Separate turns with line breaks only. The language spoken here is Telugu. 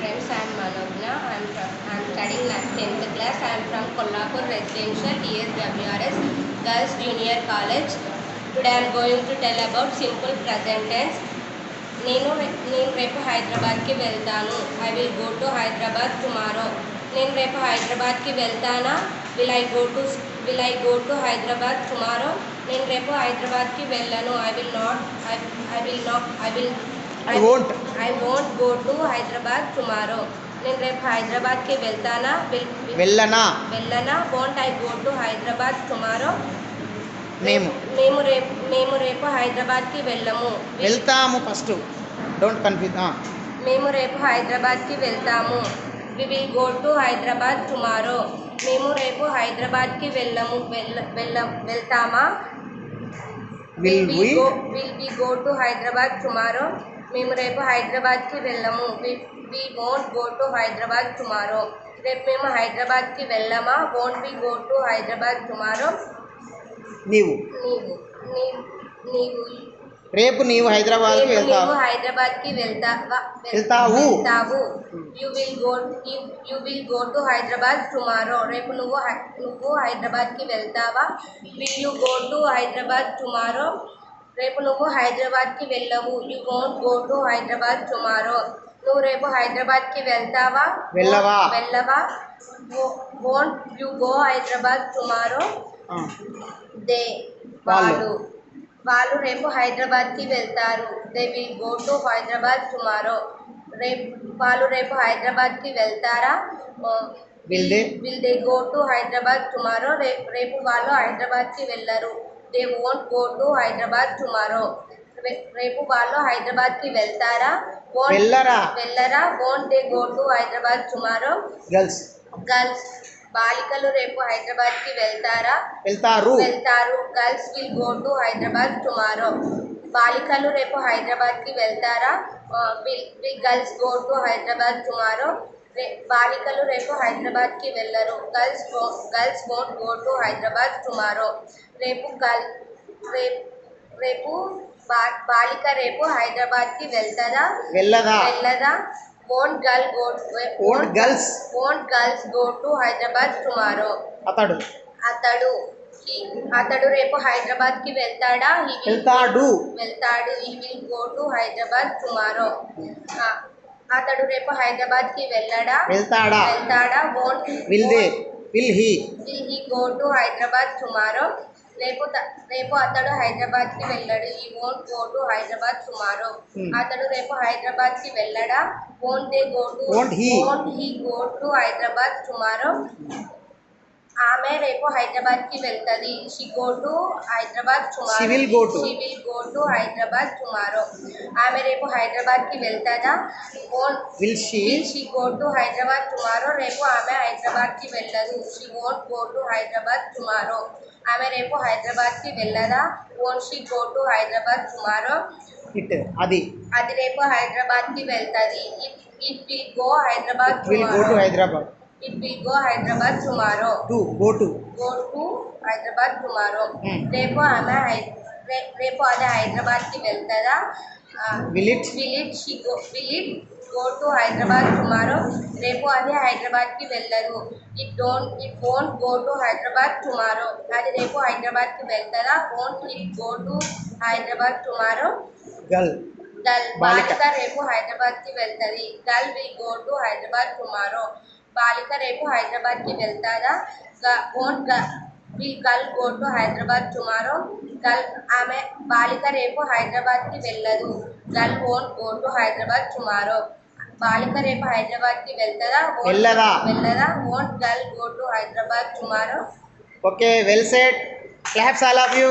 friends. I am Manogna. I am from, I am studying na- 10th class. I am from Kolhapur Residential TSWRS Girls Junior College. Today I am going to tell about simple present tense. నేను నేను రేపు హైదరాబాద్కి వెళ్తాను I will go to Hyderabad tomorrow నేను రేపు హైదరాబాద్కి వెళ్తానా will I go to will I go to Hyderabad tomorrow నేను రేపు హైదరాబాద్కి వెళ్ళను I will not I will not I will I won't. I won't go to Hyderabad tomorrow నేను రేపు హైదరాబాద్కి వెళ్తానా?
వెళ్ళనా?
వెళ్ళనా? Won't I go to Hyderabad tomorrow
మేము.
మేము రేపు మేము రేపు హైదరాబాద్కి వెళ్ళము.
వెళ్తాము ఫస్ట్ డోంట్ కన్ఫ్యూజ్
మేము రేపు హైదరాబాద్కి వెళ్తాము. We will go to Hyderabad tomorrow మేము రేపు హైదరాబాద్కి వెళ్ళము. వెళ్ళ వెళ్తామా?
Will we go
will we go to Hyderabad tomorrow మేము రేపు హైదరాబాద్కి వెళ్ళము we we won't go to Hyderabad tomorrow రేపు మేము హైదరాబాద్కి వెళ్ళమా won't we go to Hyderabad tomorrow
నీవు
నీవు నీ- నీవు
రేపు నీవు హైదరాబాద్కి రేపు వెళ్తావు నీవు
హైదరాబాద్కి వెళ్తావా వెళ్తావు. వెళ్తావు you will go you will go to Hyderabad tomorrow రేపు నువ్వు హై- నువ్వు హైదరాబాద్కి వెళ్తావా will you go to Hyderabad tomorrow రేపు నువ్వు హైదరాబాద్కి వెళ్ళవు. You won't go to Hyderabad tomorrow నువ్వు రేపు హైదరాబాద్కి వెళ్తావా? వెళ్ళవా? వెళ్ళవా? Won't you go Hyderabad tomorrow they వాళ్ళు. వాళ్ళు. రేపు హైదరాబాద్కి వెళ్తారు. They will go to Hyderabad tomorrow రేపు వాళ్ళు రేపు హైదరాబాద్కి వెళ్తారా? Will they go to Hyderabad tomorrow రేపు రేపు వాళ్ళు హైదరాబాద్కి వెళ్ళరు. They won't go to Hyderabad tomorrow. రేపు వాళ్ళు హైదరాబాద్కి వెళ్తారా? Won't-
వెళ్ళరా?
వెళ్ళరా? Won't they go to Hyderabad tomorrow?
Girls.
Girls. బాలికలు రేపు హైదరాబాద్కి వెళ్తారా?
వెళ్తారు.
వెళ్తారు. Girls will go to Hyderabad tomorrow. బాలికలు రేపు హైదరాబాద్కి వెళ్తారా? Will girls go to Hyderabad tomorrow? బాలికలు రేపు హైదరాబాద్కి వెళ్ళరు. Girls girls won't go to Hyderabad tomorrow. రేపు గర్ల్ రేపు రేపు బా బాలిక రేపు హైదరాబాద్కి వెళ్తారా
వెళ్ళదా?
వెళ్ళదా? Won't girl go won't girls? Won't girls go to Hyderabad tomorrow.
అతడు?
అతడు. అతడు రేపు హైదరాబాద్కి వెళ్తాడా? He will- వెళ్తాడు. వెళ్తాడు. He will go to Hyderabad tomorrow. అతడు రేపు హైదరాబాద్కి వెళ్ళడా
వెళ్తాడా?
వెళ్తాడా won't will they
will he
will he go to Hyderabad tomorrow రేపు రేపు అతడు హైదరాబాద్కి వెళ్ళడు. He won't go to Hyderabad tomorrow. అతడు రేపు హైదరాబాద్కి వెళ్ళడా won't they go to? Won't he go to Hyderabad tomorrow ఆమె రేపు హైదరాబాద్కి వెళ్తది. She go to Hyderabad tomorrow She will go to. She will go to Hyderabad tomorrow ఆమె రేపు హైదరాబాద్కి వెళ్తాదా
will she will
she go to Hyderabad tomorrow రేపు ఆమె హైదరాబాద్కి వెళ్ళదు. She won't go to Hyderabad tomorrow ఆమె రేపు హైదరాబాద్కి వెళ్ళదా? Won't she go to Hyderabad tomorrow
it అది.
అది రేపు హైదరాబాద్కి వెళ్తది. It it will go Hyderabad will go to
Hyderabad. It
Will go Hyderabad tomorrow
to go to
go to Hyderabad tomorrow
Hmm.
రేపు ఆమె హై- రే- రేపు అది హైదరాబాద్ కి వెళ్తుందా
will it
will it she go will it go to Hyderabad tomorrow రేపు అది హైదరాబాద్ కి వెళ్ళదు it don't it won't go to Hyderabad tomorrow అది రేపు హైదరాబాద్ కి వెళ్తుందా won't it go to Hyderabad tomorrow
girl
girl బాలిక. బాలిక రేపు హైదరాబాద్ కి వెళ్తది girl will go to Hyderabad tomorrow బాలిక రేపు హైదరాబాద్ కి వెళ్తాదా won't will girl go to Hyderabad tomorrow girl ఆమె బాలిక రేపు హైదరాబాద్ కి వెళ్ళదు girl won't go to Hyderabad tomorrow బాలిక రేపు హైదరాబాద్ కి వెళ్తదా Won't- వెళ్ళదా? వెళ్ళదా won't girl go to Hyderabad tomorrow
okay well set claps all of you